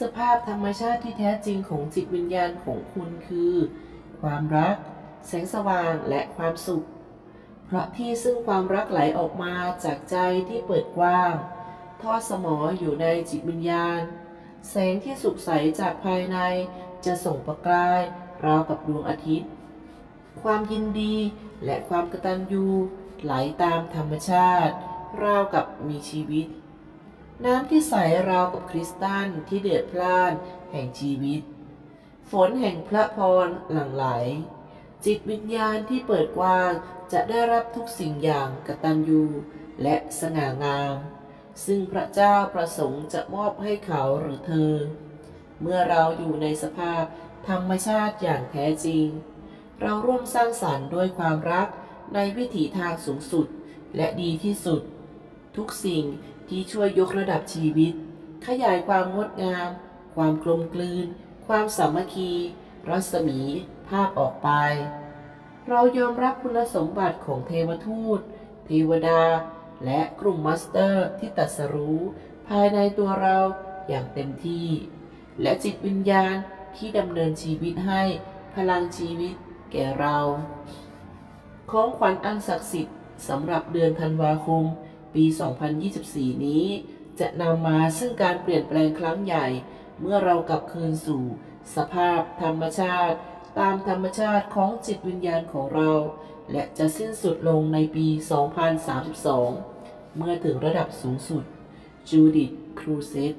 สภาพธรรมชาติที่แท้จริงของจิตวิญญาณของคุณคือ ความรัก แสงสว่างและความสุข เพราะที่ซึ่งความรักไหลออกมาจากใจที่เปิดกว้าง ทอดสมออยู่ในจิตวิญญาณ แสงที่สุกใสจากภายในจะส่งประกายราวกับดวงอาทิตย์ ความยินดีและความกตัญญูไหลตามธรรมชาติ ราวกับมีชีวิต น้ำที่ใสราวกับคริสตัลที่เดือดพล่านแห่งชีวิต ฝนแห่งพระพรหลั่งไหล จิตวิญญาณที่เปิดกว้างจะได้รับทุกสิ่งอย่างกตัญญูและสง่างาม ซึ่งพระเจ้าประสงค์จะมอบให้เขาหรือเธอ เมื่อเราอยู่ในสภาพธรรมชาติอย่างแท้จริง เราร่วมสร้างสรรค์ด้วยความรักในวิถีทางสูงสุดและดีที่สุด ทุกสิ่งที่ช่วยยกระดับชีวิต ขยายความงดงาม ความกลมกลืน ความสามัคคี รัศมีภาพออกไป เรายอมรับคุณสมบัติของเทวทูต เทวดา และกลุ่มมัสเตอร์ที่ตรัสรู้ ภายในตัวเราอย่างเต็มที่ และจิตวิญญาณที่ดำเนินชีวิตให้พลังชีวิตแก่เรา ของขวัญอันศักดิ์สิทธิ์สำหรับเดือนธันวาคม ปี 2024 นี้ จะนำมาซึ่งการเปลี่ยนแปลงครั้งใหญ่ เมื่อเรากลับคืนสู่ สภาพธรรมชาติ ตามธรรมชาติของจิตวิญญาณของเรา และจะสิ้นสุดลงในปี 2032 เมื่อถึงระดับสูงสุดจูดิตครูเซต